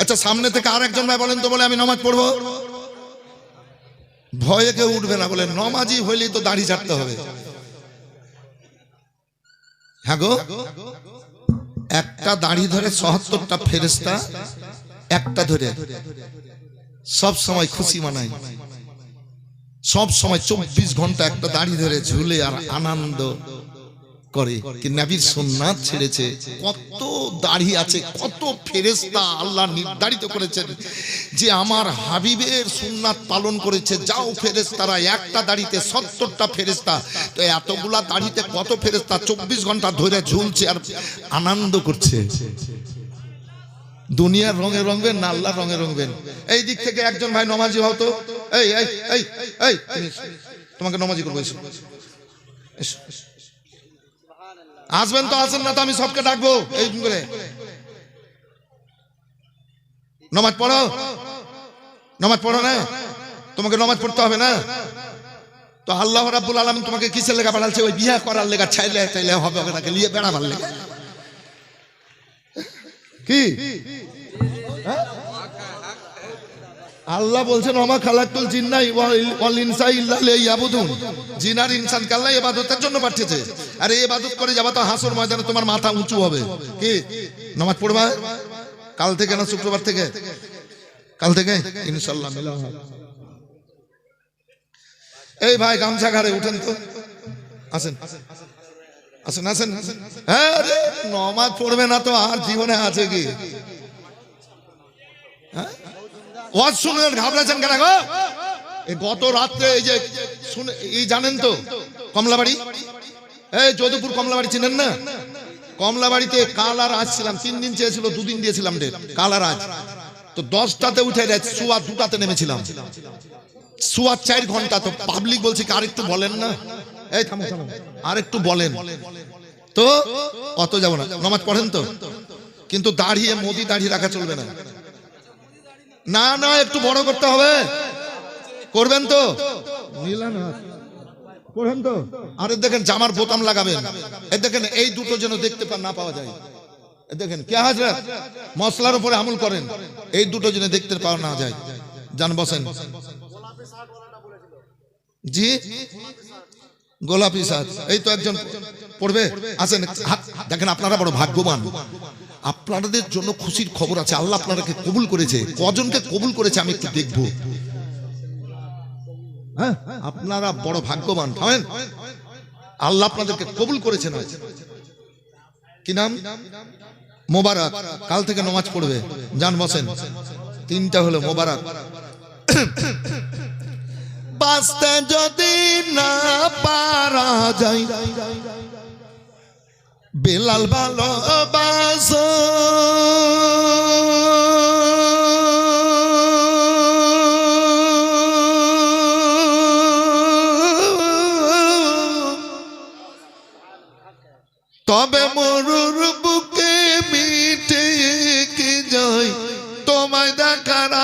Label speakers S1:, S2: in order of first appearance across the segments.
S1: আচ্ছা সামনে থেকে আর একজন ভাই বলেন তো, বলে আমি নামাজ পড়ব। ভয়ে কেউ উঠবে না, বলে নমাজি হইলেই তো দাড়ি ছাড়তে হবে। হ্যাঁ গো, একটা দাড়ি ধরে সহত্তরটা ফেরেস্তা একটা ধরে সব সময় খুশি মানায়। সব সময় চব্বিশ ঘণ্টা একটা দাড়ি ধরে ঝুলে আর আনন্দ। করে কি নাবির সুন্নাত ছেড়েছে? কত দাড়ি আছে কত ফেরেস্তা আল্লাহ নির্ধারিত করেছেন যে আমার হাবিবের সুন্নাত পালন করেছে। যাও ফেরেস্তারা একটা দাড়িতে সত্তরটা ফেরেস্তা তো এতগুলা দাড়িতে কত ফেরেস্তা চব্বিশ ঘণ্টা ধরে ঝুলছে আর আনন্দ করছে। দুনিয়ার রঙে রঙবেন না আল্লাহর রঙে রঙবেন? এই দিক থেকে একজন ভাই নমাজি হতো এই এই এই এই তোমাকে নমাজি করব এসো, এসো। আসবেন তো আসেন না তো আমি সবকে ডাকবো। এই করে। নমাজ পড়ো। নমাজ পড়ো না। তোমাকে নমাজ পড়তে হবে না। তো আল্লাহ রাব্বুল আলামিন তোমাকে কিসের লেগা পাঠালছে ওই বিয়ে করার লেগা ছাইলে চাইলে হবে নাকি লিয়ে বেড়াবার লেগা কি? আল্লাহ বলছেন ওমা খালাকুল জিন্না ওয়াল- ওয়াল ইনসা ইল্লা লিয়াবুদুন। জিন আর ইনসান আল্লাহ ইবাদতের জন্য পাঠিয়েছে। আর এই ইবাদত করে যাবা তো হাসর ময়দানে, তোমার মাথা উঁচু হবে। কি? নামাজ পড়বা? কাল থেকে না শুক্রবার থেকে? কাল থেকে? ইনশাআল্লাহ মেলা। এই ভাই, গামছা ঘাড়ে উঠেন তো। আসেন। আসেন আসেন। হ্যাঁ নমাজ পড়বে না তো, আর জীবনে আছে কি? হ্যাঁ? ওয়াজ শুনে ঘাবড়াচ্ছেন কেন গো? গত রাত্রে এই যে শুনে এই জানেন তো, কমলাবাড়ি? এই যদুপুর কমলাবাড়ি চিনেন না? কমলাবাড়িতে কাল আর আজ ছিলাম, তিন দিন চেয়েছিল, দুদিন দিয়েছিলাম ডেট কাল আর আজ। তো দশটাতে উঠে সুয়া দুটাতে নেমেছিলাম। সুয়া চার ঘণ্টা তো পাবলিক বলছে কি, আরেকটু বলেন না? এই থামো আরেকটু বলেন। তো অত যাব না, নামাজ পড়েন তো? কিন্তু দাঁড়িয়ে মোদি দাঁড়িয়ে রাখা চলবে না। না না, একটু বড় করতে হবে। করবেন তো? নিলাম করবেন তো? আরে দেখেন জামার বোতাম লাগাবেন। এ দেখেন এই দুটো যেন দেখতে পা- না পাওয়া যায়। দেখেন, কে হাজরা? মশলার উপরে আমল করেন। এই দুটো যেন দেখতে পাওয়া না যায়। জান বসেন। জি? গোলাপি সাজ। এই তো একজন পড়বে। আসেন দেখেন, আপনারা বড় ভাগ্যবান। আপনাদের জন্য খুশির খবর আছে। আল্লাহ আপনাদেরকে কবুল করেছে। কজনকে কবুল করেছে আমি একটু দেখব। হ্যাঁ? আপনারা বড় ভাগ্যবান, থামেন। আল্লাহ আপনাদেরকে কবুল করেছেন কি নাম? মোবারক। কাল থেকে নমাজ পড়বে। যান, বসেন। তিনটা হলো মোবারক। বাঁচতে যদি না পারা যায়, বেলাল ভালোবাস। তবে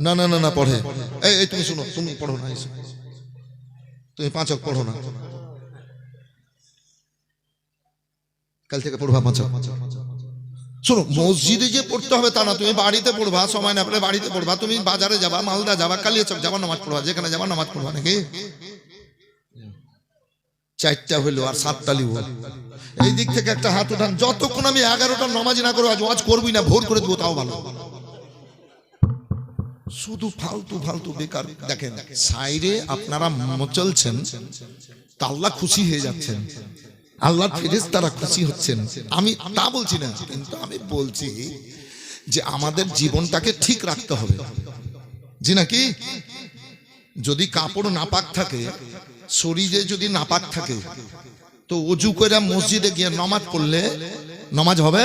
S1: না না না না, পড়ে। এই এই, তুমি শুনো, তুমি পড়ো না। তুমি পাঁচক পড়ো না। কাল থেকে পড়বা পাঁচক শোনো, মসজিদে যে পড়তে হবে তা না, তুমি বাড়িতে পড়বা, সময় না পেলে বাড়িতে পড়বা, তুমি বাজারে যাবা, মালদা যাবা, কালিয়াচক যাবা, নামাজ পড়বা, যেখানে যাবা, নামাজ পড়বা নাকি? চারটা হইল আর সাতটা লিব। এই দিক থেকে একটা হাত উঠান, যতক্ষণ আমি এগারোটা নামাজ না করব, আজ ওয়াজ করবি না, ভোর করে দেবো, তাও ভালো। শুধু ফালতু ফালতু বেকার। দেখেন, সাইরে আপনারা চলছেন, তা আল্লাহ খুশি হয়ে যাচ্ছেন। আল্লাহ ফেরেস তারা খুশি হচ্ছেন। আমি তা বলছি না, কিন্তু আমি বলছি যে আমাদের জীবনটাকে ঠিক রাখতে হবে। জি নাকি যদি কাপড় নাপাক থাকে, শরীরে যদি নাপাক থাকে, তো অজু করে মসজিদে গিয়ে নমাজ পড়লে নমাজ হবে?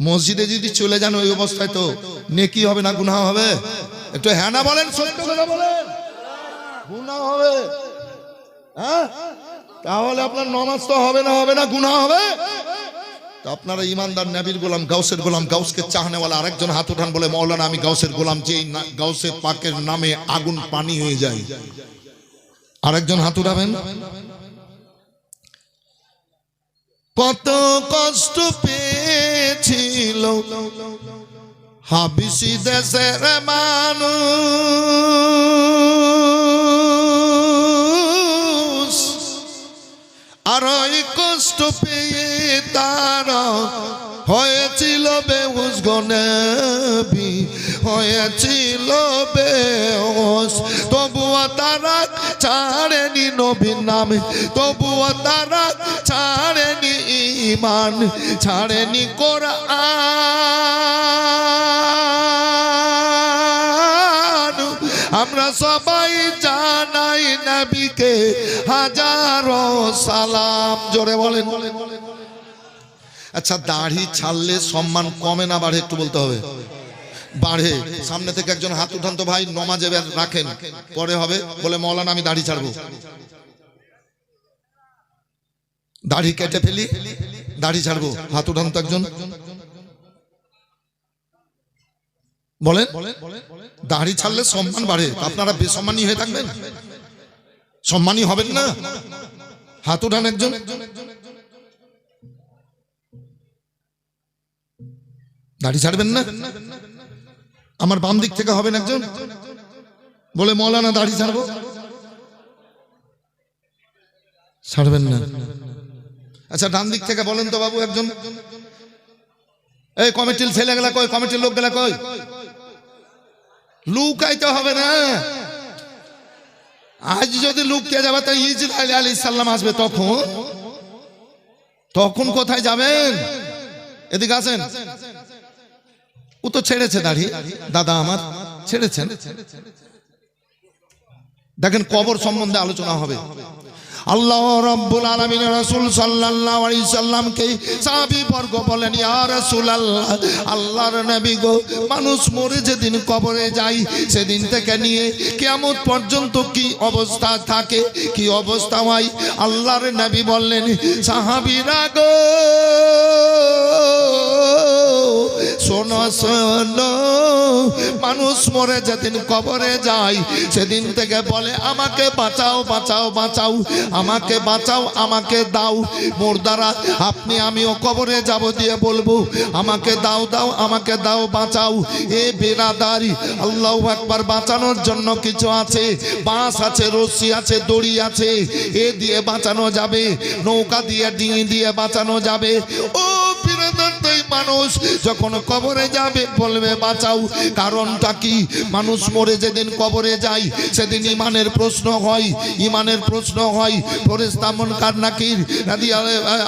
S1: মসজিদে যদি চলে যান ওই অবস্থায় তো নেকি হবে না গুনাহ হবে? একটু হ্যাঁ বলেন গুনাহ হবে। হ্যাঁ? তাহলে আপনার নমাজ তো হবে না হবে না, গুনাহ হবে। আপনারা ইমানদার নবীর গোলাম, গাউসের গোলাম, গাউসকে চাহনেওয়ালা আরেকজন হাত উঠান বলে মৌলানা আমি গাউসের গোলাম যে গাউসে পাকের নামে আগুন পানি হয়ে যায়। আরেকজন হাত উঠাবেন। কত কষ্ট পেয়েছিল হাবিসি দেশের মানুষ। আর কষ্ট পেয়ে তারা হয়েছিল বেহুশ গনেবি হয়েছিল বেহুশ তবুও তারা ছাড়েনি নবীর নামে। তবুও তারা ছাড়েনি ইমান ছাড়েনি কোরআন। আমরা সবাই জানাই নবীকে হাজারো সালাম। জোরে বলেন। আচ্ছা দাড়ি ছাড়লে সম্মান কমে না, বাড়ে একটু বলতে হবে। বাড়ে। সামনে থেকে একজন হাত উঠান তো ভাই, নমাজে রাখেন। পরে হবে, বলে, মৌলানা, আমি দাড়ি ছাড়বো। দাড়ি কেটে ফেলি। দাড়ি ছাড়বো হাত উঠান তো একজন। বলেন, দাড়ি ছাড়লে সম্মান বাড়ে আপনারা বেসম্মানী হয়ে থাকবেন। সম্মানী হবেন না। হাত উঠান একজন। দাড়ি ছাড়বেন না। আমার বাম দিক থেকে হবেন একজন। বলে, মৌলানা, দাড়ি ছাড়বো ছাড়বেন না। আচ্ছা ডান দিক থেকে বলেন তো বাবু একজন। এই কমিটির ছেলে গেলা কই? কমিটির লোক গেলা কই? লুকাইতে হবে না। আজ যদি লুকিয়ে যাবে, তো ইসরায়েল আলী সাল্লাম আসবে তখন। তখন কোথায় যাবেন? এদিকে আসেন। ও তো ছেড়েছে দাড়ি দাদা আমার ছেড়েছেন। দেখেন কবর সম্বন্ধে আলোচনা হবে। আল্লাহ রব্বুল আলমিন রসুল সাল্লাহ আলী সাল্লামকে সাহাবি বর্গ বলেন, ইয়া আল্লাহ আল্লাহর নবী গো, মানুষ মরে যেদিন কবরে যাই সেদিন থেকে নিয়ে কেমন পর্যন্ত কি অবস্থা থাকে, কি অবস্থা হয়? আল্লাহর নবী বললেন, সাহাবিরা গো শোনো মানুষ মরে যেদিন কবরে যায়, সেদিন থেকে বলে, আমাকে বাঁচাও বাঁচাও বাঁচাও, আমাকে বাঁচাও, আমাকে দাও। মোর দ্বারা আপনি, আমিও কবরে যাব দিয়ে বলব, আমাকে দাও দাও, আমাকে দাও, বাঁচাও। এ বেরাদারি আল্লাহ একবার বাঁচানোর জন্য কিছু আছে, বাঁশ আছে, রশি আছে, দড়ি আছে, এ দিয়ে বাঁচানো যাবে, নৌকা দিয়ে, ডিঙি দিয়ে বাঁচানো যাবে। ও মানুষ যখন কবরে যাবে, বলবে, বাঁচাও। কারণটা কি? মানুষ মরে যেদিন কবরে যায়, সেদিন ইমানের প্রশ্ন হয়, ইমানের প্রশ্ন হয়। ফরেস্তামন কারনাকির নাদি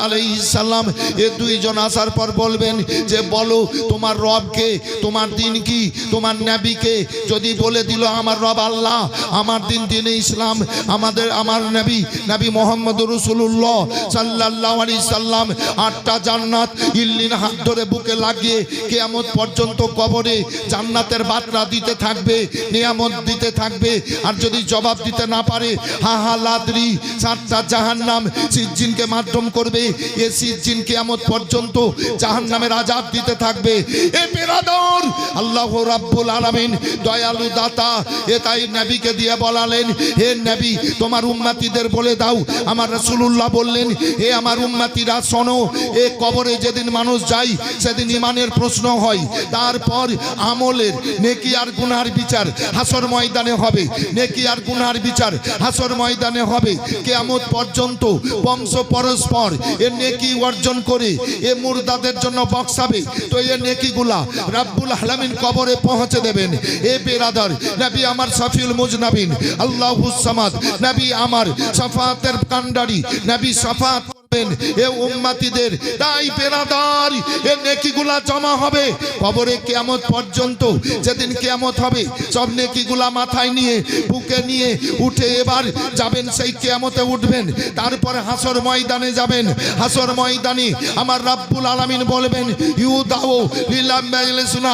S1: আলাই সাল্লাম এ দুইজন আসার পর বলবেন যে, বলো, তোমার রবকে তোমার দিন কি? তোমার নাবিকে যদি বলে দিল, আমার রব আল্লাহ, আমার দিন দিনে ইসলাম, আমাদের, আমার নবী নবী মোহাম্মদ রসুল্লাহ সাল্লাহ আলি সাল্লাম। আটটা জান্নাত ইল্লিন হাত ধরে বুকে লাগিয়ে কেয়ামত পর্যন্ত কবরে জান্নাতের বাতরা দিতে থাকবে, নিয়ামত দিতে থাকবে। আর যদি জবাব দিতে না পারে, হা হা লাদরি সাতটা জাহান্নাম সিজ্জিনকে মাধ্যম করবে। এ সিজ্জিন কেয়ামত পর্যন্ত জাহান্নামের আজাব দিতে থাকবে। এ বেরাদর আল্লাহ রাব্বুল আলামিন দয়ালু দাতা, এ তাই নবীকে দিয়ে বলালেন, হে নবী, তোমার উম্মাতিদের বলে দাও। আমার রাসূলুল্লাহ বললেন, হে আমার উম্মাতিরা, শোনো, এ কবরে যেদিন মানুষ যায়, সেদিন ইমানের প্রশ্ন হয়। তারপর আমলের নেকি আর গুনার বিচার হাসর ময়দানে হবে। নেকি আর গুনার বিচার হাসর ময়দানে হবে। কেয়ামত পর্যন্ত বংশ পরস্পর এ নেকি অর্জন করে, এ মুর্দাদের জন্য বক্সাবে। তো এ নেকিগুলা রাব্বুল আলামিন কবরে পৌঁছে দেবেন। এ বেরাদার নবী আমার সফিউল মুজনাবিন আল্লাহুস সামাদ, নবী আমার সাফাতের কান্ডারি নবী সাফাত করবেন এ উম্মাতিদের। তাই বেরাদার এ নেকিগুলা জমা হবে। কবরে কেয়ামত পর্যন্ত, যেদিন কেয়ামত হবে, সব নেকিগুলা মাথায় নিয়ে, বুকে নিয়ে উঠে এবার যাবেন, সেই কেয়ামতে উঠবেন। তারপরে হাসর ময়দানে যাবেন। হাসর ময়দানে আমার রাব্বুল আলামিন বলবেন ইউ দাও লিল্লাহ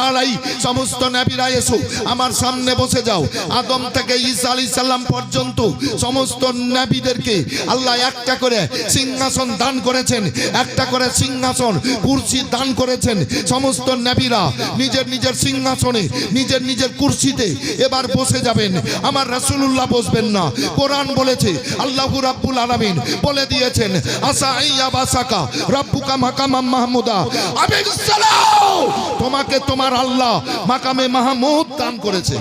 S1: আলাই, সমস্ত নবীরা এসো, আমার সামনে বসে যাও। আদম থেকে ঈসা আলাইহিস সালাম পর্যন্ত সমস্ত নবীদেরকে আল্লাহ একটা করে সিংহাসন দান করেছেন, একটা করে সিংহাসন, কুরসি দান করেছেন, সমস্ত নবীরা নিজের নিজের সিংহাসনে, নিজের নিজের কুরসিতে এবার বসে যাবেন। আমার রাসূলুল্লাহ বসবেন না। কোরআন বলেছে, আল্লাহু রাব্বুল আলামিন বলে দিয়েছেন, আসা আইয়া বাসাকা রাব্বুকা মাকামাম মাহমুদা। সালাম! তোমাকে তোমার আল্লাহ মাকামে মাহমুদ দান করেছে।